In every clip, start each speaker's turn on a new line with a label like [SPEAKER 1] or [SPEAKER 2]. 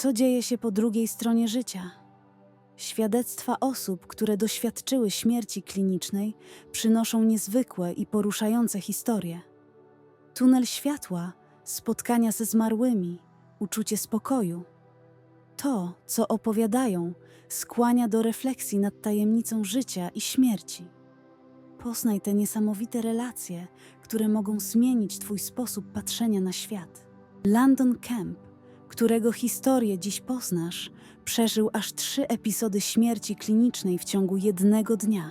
[SPEAKER 1] Co dzieje się po drugiej stronie życia? Świadectwa osób, które doświadczyły śmierci klinicznej, przynoszą niezwykłe i poruszające historie. Tunel światła, spotkania ze zmarłymi, uczucie spokoju. To, co opowiadają, skłania do refleksji nad tajemnicą życia i śmierci. Poznaj te niesamowite relacje, które mogą zmienić Twój sposób patrzenia na świat. Landon Kemp, którego historię dziś poznasz, przeżył aż trzy epizody śmierci klinicznej w ciągu jednego dnia.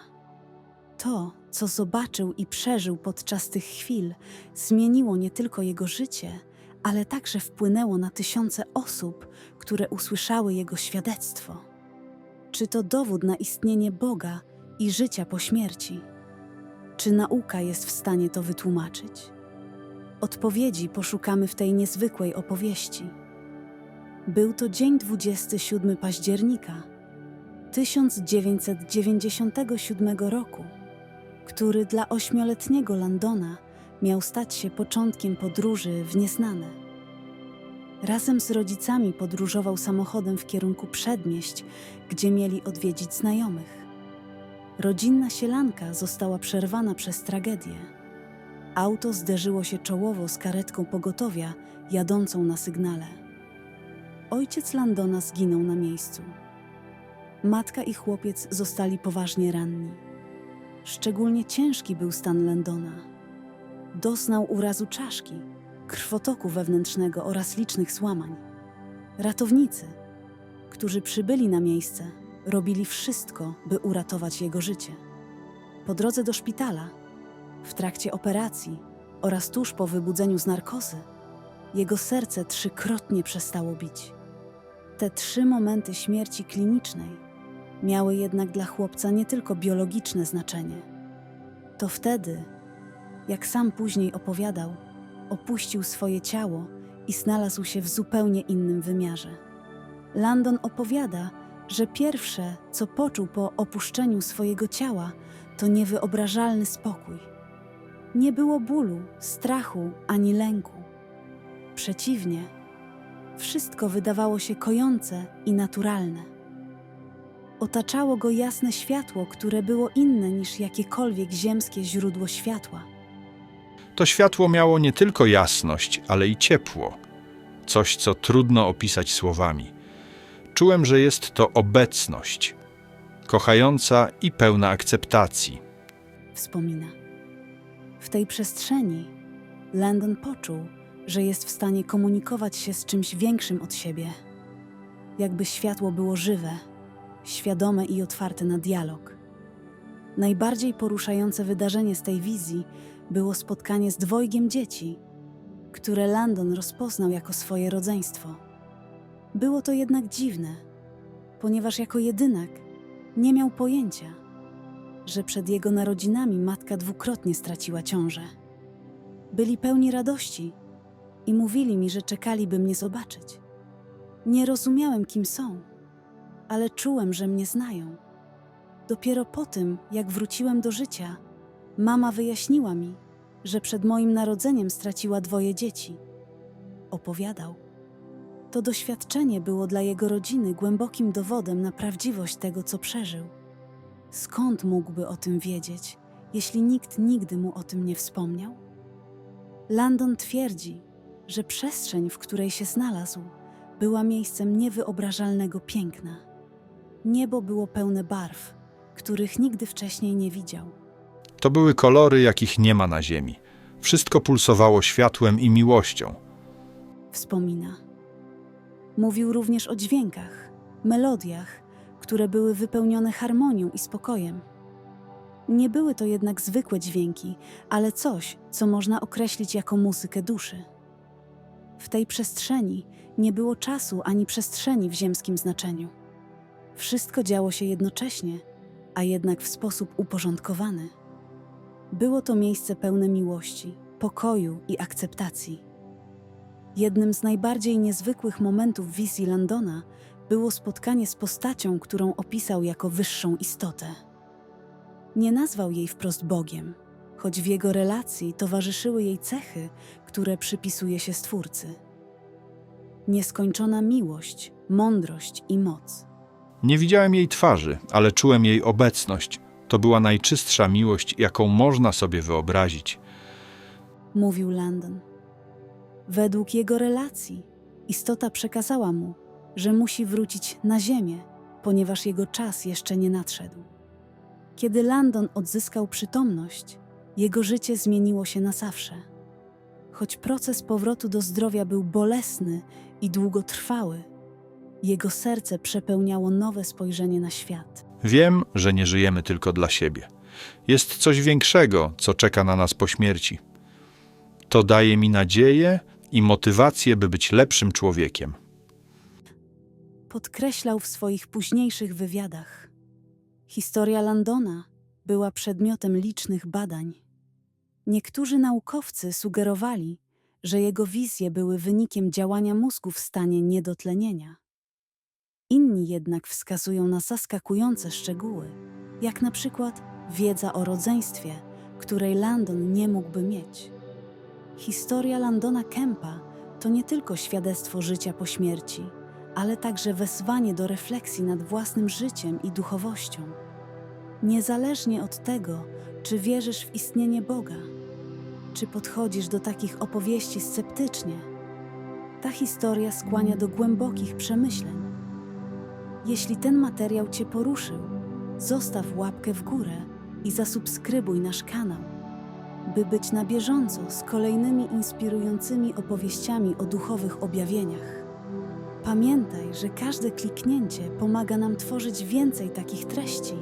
[SPEAKER 1] To, co zobaczył i przeżył podczas tych chwil, zmieniło nie tylko jego życie, ale także wpłynęło na tysiące osób, które usłyszały jego świadectwo. Czy to dowód na istnienie Boga i życia po śmierci? Czy nauka jest w stanie to wytłumaczyć? Odpowiedzi poszukamy w tej niezwykłej opowieści. Był to dzień 27 października 1997 roku, który dla ośmioletniego Landona miał stać się początkiem podróży w nieznane. Razem z rodzicami podróżował samochodem w kierunku przedmieść, gdzie mieli odwiedzić znajomych. Rodzinna sielanka została przerwana przez tragedię. Auto zderzyło się czołowo z karetką pogotowia jadącą na sygnale. Ojciec Landona zginął na miejscu. Matka i chłopiec zostali poważnie ranni. Szczególnie ciężki był stan Landona. Doznał urazu czaszki, krwotoku wewnętrznego oraz licznych złamań. Ratownicy, którzy przybyli na miejsce, robili wszystko, by uratować jego życie. Po drodze do szpitala, w trakcie operacji oraz tuż po wybudzeniu z narkozy, jego serce trzykrotnie przestało bić. Te trzy momenty śmierci klinicznej miały jednak dla chłopca nie tylko biologiczne znaczenie. To wtedy, jak sam później opowiadał, opuścił swoje ciało i znalazł się w zupełnie innym wymiarze. Landon opowiada, że pierwsze, co poczuł po opuszczeniu swojego ciała, to niewyobrażalny spokój. Nie było bólu, strachu ani lęku. Przeciwnie, wszystko wydawało się kojące i naturalne. Otaczało go jasne światło, które było inne niż jakiekolwiek ziemskie źródło światła.
[SPEAKER 2] To światło miało nie tylko jasność, ale i ciepło. Coś, co trudno opisać słowami. Czułem, że jest to obecność, kochająca i pełna akceptacji.
[SPEAKER 1] wspomina. W tej przestrzeni Landon poczuł, że jest w stanie komunikować się z czymś większym od siebie. Jakby światło było żywe, świadome i otwarte na dialog. Najbardziej poruszające wydarzenie z tej wizji było spotkanie z dwojgiem dzieci, które Landon rozpoznał jako swoje rodzeństwo. Było to jednak dziwne, ponieważ jako jedynak nie miał pojęcia, że przed jego narodzinami matka dwukrotnie straciła ciążę. Byli pełni radości i mówili mi, że czekali, by mnie zobaczyć. Nie rozumiałem, kim są, ale czułem, że mnie znają. Dopiero po tym, jak wróciłem do życia, mama wyjaśniła mi, że przed moim narodzeniem straciła dwoje dzieci. Opowiadał. To doświadczenie było dla jego rodziny głębokim dowodem na prawdziwość tego, co przeżył. Skąd mógłby o tym wiedzieć, jeśli nikt nigdy mu o tym nie wspomniał? Landon twierdzi, że przestrzeń, w której się znalazł, była miejscem niewyobrażalnego piękna. Niebo było pełne barw, których nigdy wcześniej nie widział.
[SPEAKER 2] To były kolory, jakich nie ma na ziemi. Wszystko pulsowało światłem i miłością.
[SPEAKER 1] Wspomina. Mówił również o dźwiękach, melodiach, które były wypełnione harmonią i spokojem. Nie były to jednak zwykłe dźwięki, ale coś, co można określić jako muzykę duszy. W tej przestrzeni nie było czasu ani przestrzeni w ziemskim znaczeniu. Wszystko działo się jednocześnie, a jednak w sposób uporządkowany. Było to miejsce pełne miłości, pokoju i akceptacji. Jednym z najbardziej niezwykłych momentów wizji Landona było spotkanie z postacią, którą opisał jako wyższą istotę. Nie nazwał jej wprost Bogiem, choć w jego relacji towarzyszyły jej cechy, które przypisuje się Stwórcy. nieskończona miłość, mądrość i moc.
[SPEAKER 2] Nie widziałem jej twarzy, ale czułem jej obecność. To była najczystsza miłość, jaką można sobie wyobrazić.
[SPEAKER 1] Mówił Landon. Według jego relacji, istota przekazała mu, że musi wrócić na Ziemię, ponieważ jego czas jeszcze nie nadszedł. Kiedy Landon odzyskał przytomność, jego życie zmieniło się na zawsze. Choć proces powrotu do zdrowia był bolesny i długotrwały, jego serce przepełniało nowe spojrzenie na świat.
[SPEAKER 2] Wiem, że nie żyjemy tylko dla siebie. Jest coś większego, co czeka na nas po śmierci. To daje mi nadzieję i motywację, by być lepszym człowiekiem.
[SPEAKER 1] podkreślał w swoich późniejszych wywiadach. Historia Landona była przedmiotem licznych badań. Niektórzy naukowcy sugerowali, że jego wizje były wynikiem działania mózgu w stanie niedotlenienia. Inni jednak wskazują na zaskakujące szczegóły, jak na przykład wiedza o rodzeństwie, której Landon nie mógłby mieć. Historia Landona Kempa to nie tylko świadectwo życia po śmierci, ale także wezwanie do refleksji nad własnym życiem i duchowością. Niezależnie od tego, czy wierzysz w istnienie Boga, czy podchodzisz do takich opowieści sceptycznie, ta historia skłania do głębokich przemyśleń. Jeśli ten materiał Cię poruszył, zostaw łapkę w górę i zasubskrybuj nasz kanał, by być na bieżąco z kolejnymi inspirującymi opowieściami o duchowych objawieniach. Pamiętaj, że każde kliknięcie pomaga nam tworzyć więcej takich treści.